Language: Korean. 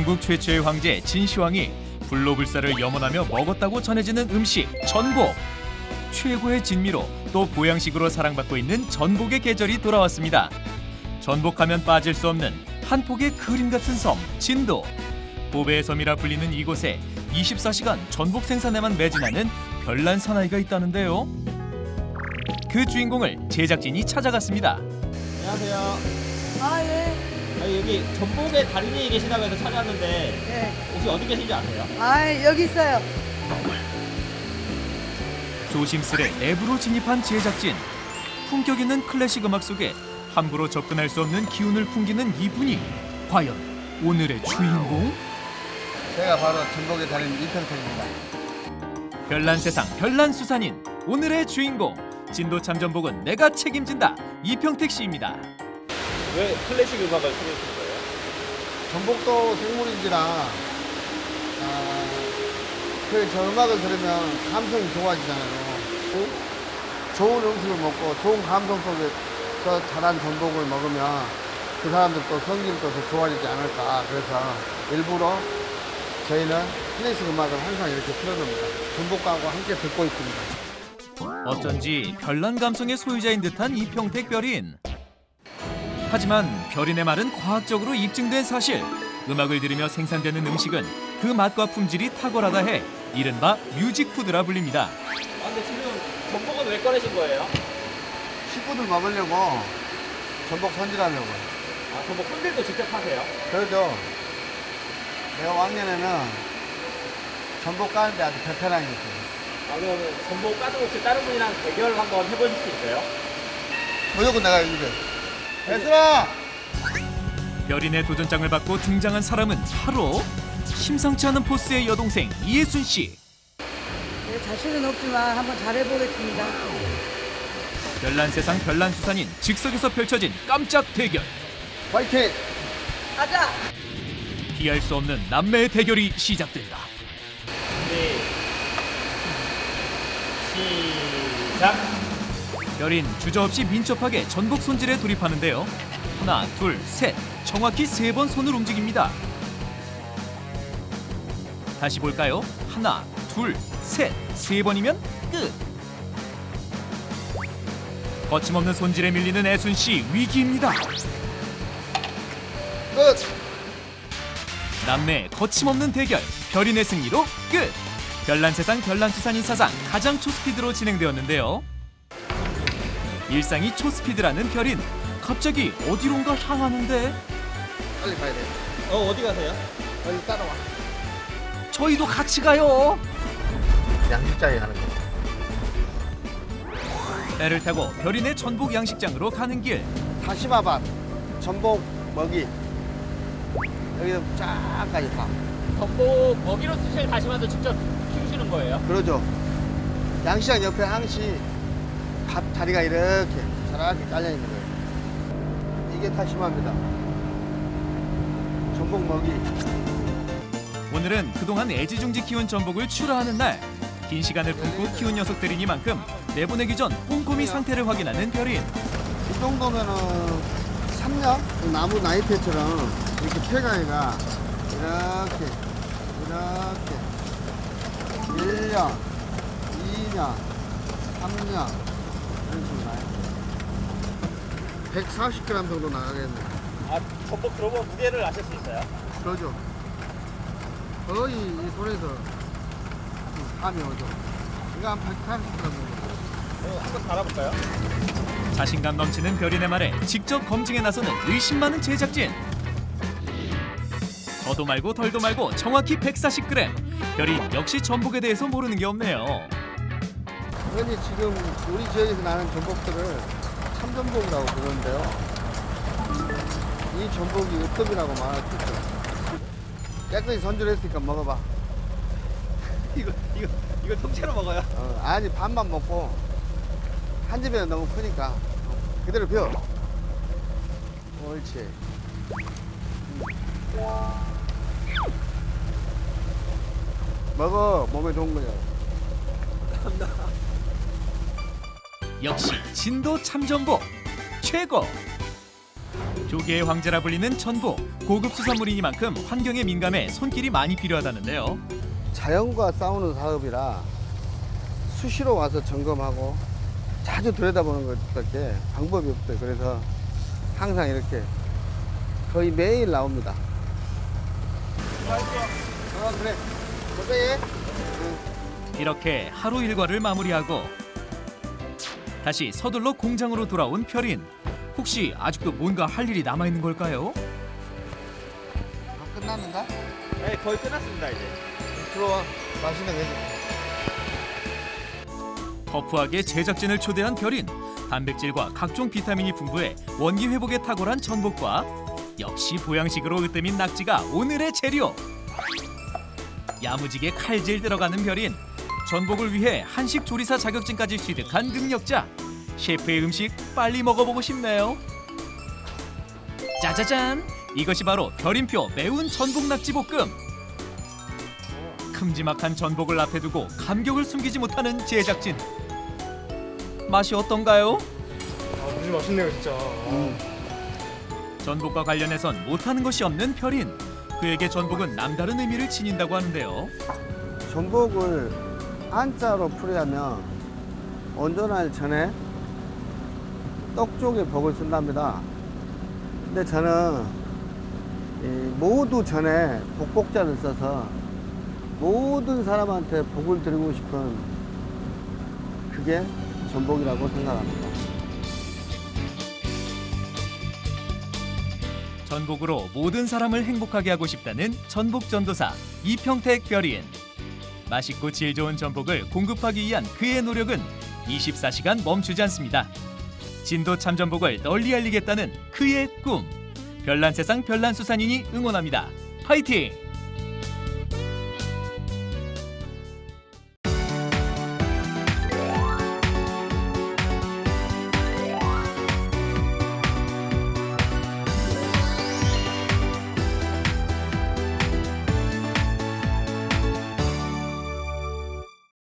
중국 최초의 황제 진시황이 불로불사를 염원하며 먹었다고 전해지는 음식 전복. 최고의 진미로 또 보양식으로 사랑받고 있는 전복의 계절이 돌아왔습니다. 전복하면 빠질 수 없는 한 폭의 그림 같은 섬 진도. 보배의 섬이라 불리는 이곳에 24시간 전복 생산에만 매진하는 별난 사나이가 있다는데요. 그 주인공을 제작진이 찾아갔습니다. 안녕하세요. 아, 예. 아, 여기 전복의 달인이 계시다고 해서 찾아왔는데 예. 혹시 어디 계신지 아세요? 아, 여기 있어요. 조심스레 앱으로 진입한 제작진. 품격 있는 클래식 음악 속에 함부로 접근할 수 없는 기운을 풍기는 이분이 과연 오늘의 주인공? 제가 바로 전복의 달인 이평택입니다. 별난 세상 별난 수산인 오늘의 주인공 진도 참전복은 내가 책임진다 이평택 씨입니다. 왜 클래식 음악을 소개해주신 거예요? 전복도 생물인지라 아, 그저 음악을 들으면 감성이 좋아지잖아요. 그 좋은 음식을 먹고 좋은 감성 속에서 자란 전복을 먹으면 그 사람들도 성질도 더 좋아지지 않을까. 그래서 일부러 저희는 클래식 음악을 항상 이렇게 틀어놓습니다. 전복하고 함께 듣고 있습니다. 어쩐지 별난 감성의 소유자인 듯한 이평택 별인. 하지만 별인의 말은 과학적으로 입증된 사실. 음악을 들으며 생산되는 음식은 그 맛과 품질이 탁월하다 해 이른바 뮤직푸드라 불립니다. 아, 근데 지금 전복은 왜 꺼내신 거예요? 식구들 먹으려고 전복 손질하려고. 아, 전복 손질도 직접 하세요? 그래도 내가 왕년에는 전복 까는데 아주 베테랑이 있어요. 아, 그러면 전복 까는 혹시 다른 분이랑 대결 한번 해보실 수 있어요? 무조건 내가 이겨. 얘들아! 별인의 도전장을 받고 등장한 사람은 바로 심상치 않은 포스의 여동생 이예순 씨. 네, 자신은 없지만 한번 잘해보겠습니다. 별난 세상 별난 수산인 즉석에서 펼쳐진 깜짝 대결. 화이팅! 가자! 피할 수 없는 남매의 대결이 시작된다. 네. 시작. 별인 주저없이 민첩하게 전복 손질에 돌입하는데요. 하나, 둘, 셋. 정확히 세 번 손을 움직입니다. 다시 볼까요? 하나, 둘, 셋. 세 번이면 끝. 거침없는 손질에 밀리는 애순 씨 위기입니다. 끝! 남매 거침없는 대결 별인의 승리로 끝. 별난 세상 별난 수산인 사상 가장 초스피드로 진행되었는데요. 일상이 초스피드라는 별인 갑자기 어디론가 향하는데 빨리 가야 돼. 어, 어디 가세요? 빨리 따라와. 저희도 같이 가요. 양식장에 가는 거. 배를 타고 별인의 전복 양식장으로 가는 길. 다시마밭, 전복 먹이. 여기서 쫙까지 다. 전복 먹이로 쓰실 다시마도 직접 키우시는 거예요? 그러죠. 양식장 옆에 항시 밥 자리가 이렇게 자라게 깔려 있는 거예요. 이게 다시마입니다. 전복 먹이. 오늘은 그동안 애지중지 키운 전복을 출하하는 날. 긴 시간을 품고 키운 녀석들이니만큼 내보내기 전 꼼꼼히 상태를 확인하는 별인. 이 정도면은 3년? 나무 나이테처럼 이렇게 폐가이가 이렇게 이렇게 1년, 2년, 3년 이런 식으로 나요. 140g 정도 나가겠네. 아, 전복 그러면 무게를 아실 수 있어요? 그러죠. 거의 이 손에서 감이 오죠. 이거 한 140g 정도. 어, 한번 달아볼까요? 자신감 넘치는 별인의 말에 직접 검증에 나서는 의심 많은 제작진. 더도 말고 덜도 말고 정확히 140g. 별인 역시 전복에 대해서 모르는 게 없네요. 흔히 지금 우리 지역에서 나는 전복들을 참전복이라고 부르는데요. 이 전복이 으뜸이라고 말할 수 있죠. 깨끗이 손질했으니까 먹어봐. 이거, 이거, 이거 통째로 먹어요? 어, 아니 반만 먹고 한 집에는 너무 크니까 그대로 비워. 옳지. 먹어 몸에 좋은 거야. 역시 진도 참전복 최고. 조개의 황제라 불리는 전복. 고급 수산물이니만큼 환경에 민감해 손길이 많이 필요하다는데요. 자연과 싸우는 사업이라 수시로 와서 점검하고 자주 들여다보는 것밖에 방법이 없어요. 그래서 항상 이렇게 거의 매일 나옵니다. 어, 그래. 고생해. 이렇게 하루 일과를 마무리하고 다시 서둘러 공장으로 돌아온 별인. 혹시 아직도 뭔가 할 일이 남아 있는 걸까요? 다 끝났는가? 네, 거의 끝났습니다 이제. 들어와. 맛있는 거 해줄게. 터프하게 제작진을 초대한 별인. 단백질과 각종 비타민이 풍부해 원기 회복에 탁월한 전복과 역시 보양식으로 으뜸인 낙지가 오늘의 재료. 야무지게 칼질 들어가는 별인. 전복을 위해 한식 조리사 자격증까지 취득한 능력자. 셰프의 음식 빨리 먹어보고 싶네요. 짜자잔! 이것이 바로 별인표 매운 전복 낙지 볶음. 큼지막한 전복을 앞에 두고 감격을 숨기지 못하는 제작진. 맛이 어떤가요? 아, 무지 맛있네요, 진짜. 전복과 관련해선 못하는 것이 없는 별인. 그에게 전복은 남다른 의미를 지닌다고 하는데요. 전복을 한자로 풀이하면 온전할 전에 떡 쪽에 복을 쓴답니다. 근데 저는 이 모두 전에 복복자를 써서 모든 사람한테 복을 드리고 싶은 그게 전복이라고 생각합니다. 전복으로 모든 사람을 행복하게 하고 싶다는 전복 전도사 이평택 별인. 맛있고 질 좋은 전복을 공급하기 위한 그의 노력은 24시간 멈추지 않습니다. 진도 참전복을 널리 알리겠다는 그의 꿈. 별난 세상 별난 수산인이 응원합니다. 파이팅!